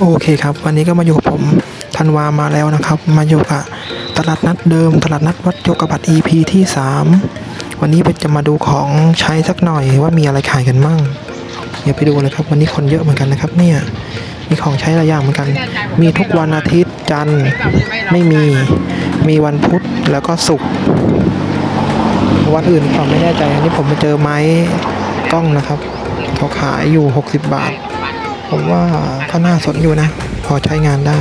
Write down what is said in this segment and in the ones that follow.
โอเคครับ วันนี้ก็มาอยู่กับผมธันวามาแล้วนะครับ มาอยู่กับตลาดนัดเดิม ตลาดนัดวัดโยกบัตร EP ที่ 3 วันนี้จะมาดูของใช้สักหน่อยว่ามีอะไรขายกันมั่งเดี๋ยวไปดูเลยครับ วันนี้คนเยอะเหมือนกันนะครับ เนี่ยมีของใช้หลายอย่างเหมือนกัน มีทุกวันอาทิตย์จันทร์ไม่มีมีวันพุธแล้วก็ศุกร์วันอื่นผมไม่แน่ใจอันนี้ผมไปเจอไม้กล้องนะครับเขาขายอยู่ 60 บาท ผมว่าก็น่าสนอยู่นะ พอใช้งานได้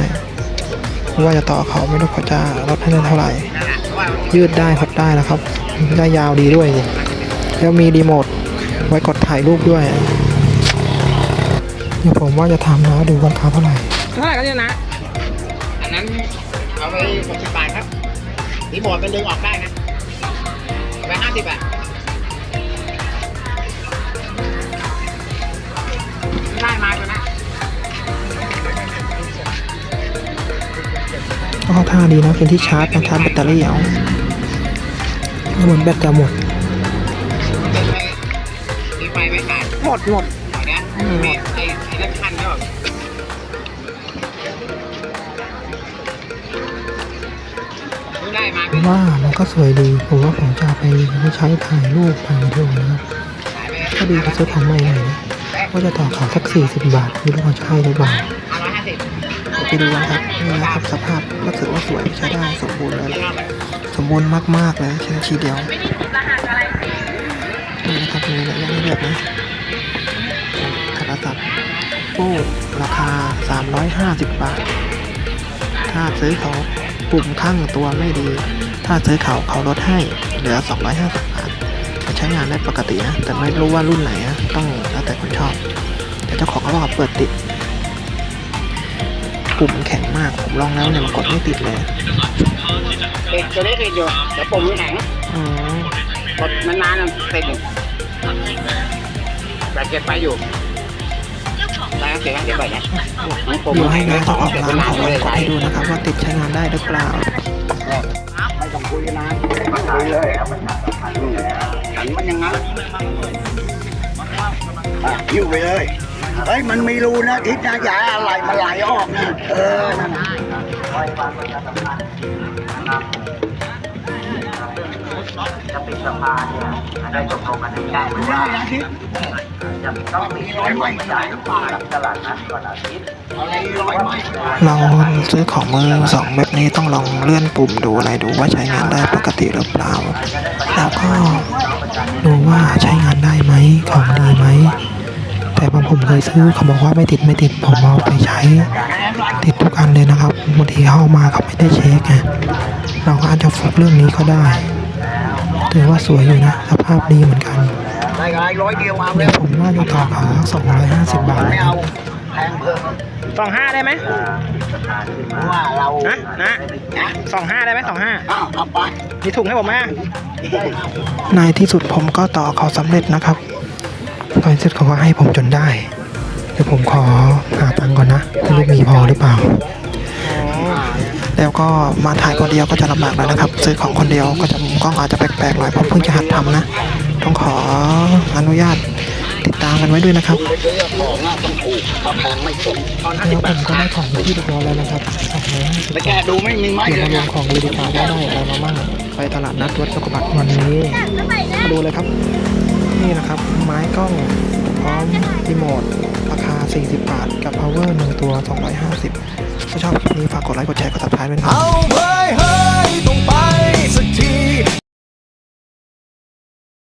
ว่าจะต่อเขาไม่รู้เขาจะลดให้ได้เท่าไหร่ ยืดได้หดได้นะครับ ได้ยาวดีด้วยสิแล้วมีรีโมทไว้กดถ่ายรูปด้วยเดี๋ยวผมว่าจะทำนะดูราคาเท่าไหร่ เท่าไหร่ก็เนี่ยนะ อันนั้นเอาไปหกสิบบาทครับรีโมทเป็นดึงออกได้นะเอาไปห้าสิบบาท เข้าท่าดีนะเป็นที่ชาร์จนะชาร์จแบตเตอรี่เอาเหมือนแบตจะหมดมีไฟไหมขาดหมดหมดเอาเนี้ยมีไอ้ไอ้นั่นคันก็เพิ่งได้มาผมว่ามันก็สวยดี ผมว่าผมจะไปใช้ถ่ายรูปถ่ายวิดีโอนะครับขายไปก็ดีกว่าซื้อของใหม่หน่อยนะว่าจะต่อขาสักสี่สิบบาท ไม่รู้ว่าจะให้หรือเปล่า ไปดูกันครับนี่นะครับสภาพก็ถือว่าสวยใช้ได้สมบูรณ์เลยแล้วสมบูรณ์มากๆเลยชิ้นทีเดียวนี่นะครับมีหลายอย่างให้เลือกนะโทรศัพท์โอ้ราคา 350 บาท ถ้าซื้อเขาปุ่มข้างตัวไม่ดี ถ้าซื้อเขาเขาลดให้เหลือ 250 บาทใช้งานได้ปกตินะแต่ไม่รู้ว่ารุ่นไหนนะต้องแล้วแต่คนชอบ แต่เจ้าของเขาบอกเปิดติด ปุ่มมันแข็งมาก ผมลองแล้วเนี่ยมันกดไม่ติดเลยติดตัวนี้ติดอยู่เดี๋ยวปุ่มมันแข็งอ๋อกดนานๆมันติดอยู่แบบเก็บไปอยู่ได้ครับเก็บไว้เก็บไปนะของผมเดี๋ยวให้นะเจ้าของเก็บร้านไว้นานเขาลเลองยกดให้ดูนะครับว่าติดใช้งานได้หรือเปล่าไม่ต้องคุยนานคุยเลยฉันมันอยังงั้นอะยิ้วไปเลย เฮ้ยมันมีรูนะทิศนะอย่าให้อะไรมันไหลออกนะเออนั่นน่ะจะปิดสภาเนี่ยได้ตกลงกันในแจ้งได้นะทิศจะต้องปิดร้อยไม่จ่ายกับตลาดนัดวันอาทิตย์อะไรร้อยไม้เราซื้อของมือสองแบบนี้ต้องลองเลื่อนปุ่มดูอะไรดูว่าใช้งานได้ปกติหรือเปล่า แล้วก็ดูว่าใช้งานได้ไหมของดีไหม แต่บางผมเคยซื้อเขาบอกว่าไม่ติดไม่ติดผมเอาไปใช้ ติดทุกอันเลยนะครับบางทีเข้ามาเขาไม่ได้เช็คไงเราก็อาจจะฟุกเรื่องนี้ก็ได้ถือว่าสวยอยู่นะ สภาพดีเหมือนกันได้อะไรร้อยเดียวเอาเลเดี๋ยยวผมว่าจะต่อเขาสองร้อยห้าสิบบาทไม่นะครัเอาบแพงเพิ่มสองห้าได้ไหมเพราะว่าเรานะนะสองห้าได้ไหมสองห้าอ้าวเอาไปมีถุงให้ผมไหมในที่สุดผมก็ต่อเขาสำเร็จนะครับ ในสุดเขาก็ให้ผมจนได้เดี๋ยวผมขอหาตังก่อนนะไม่รู้มีพอหรือเปล่า แล้วก็มาถ่ายคนเดียวก็จะลำบากหน่อยนะครับ ซื้อของคนเดียวก็จะมุมกล้องอาจจะแปลกๆหน่อยเพราะเพิ่งจะหัดทำนะ ต้องขออนุญาตติดตามกันไว้ด้วยนะครับไปซื้อของอะต้องถูกถ้าแพงไม่สมแล้วผมก็ได้ของที่เรียบร้อยแล้วนะครับ250ไปแกดูไม่มีไม้เดี๋ยวเลมายรวนะมของเลยดีกว่าได้อะไรมาบ้างไปตลาดนัดวัดสกบัตวันนี้มาดูเลยครับ นี่นะครับ ไม้กล้องพร้อมรีโมทราคา 40 บาท กับ power 1ตัว 250 ถ้าชอบคลิปนี้ ฝากกดไลค์ กดแชร์ กดติดตามด้วยนะครับ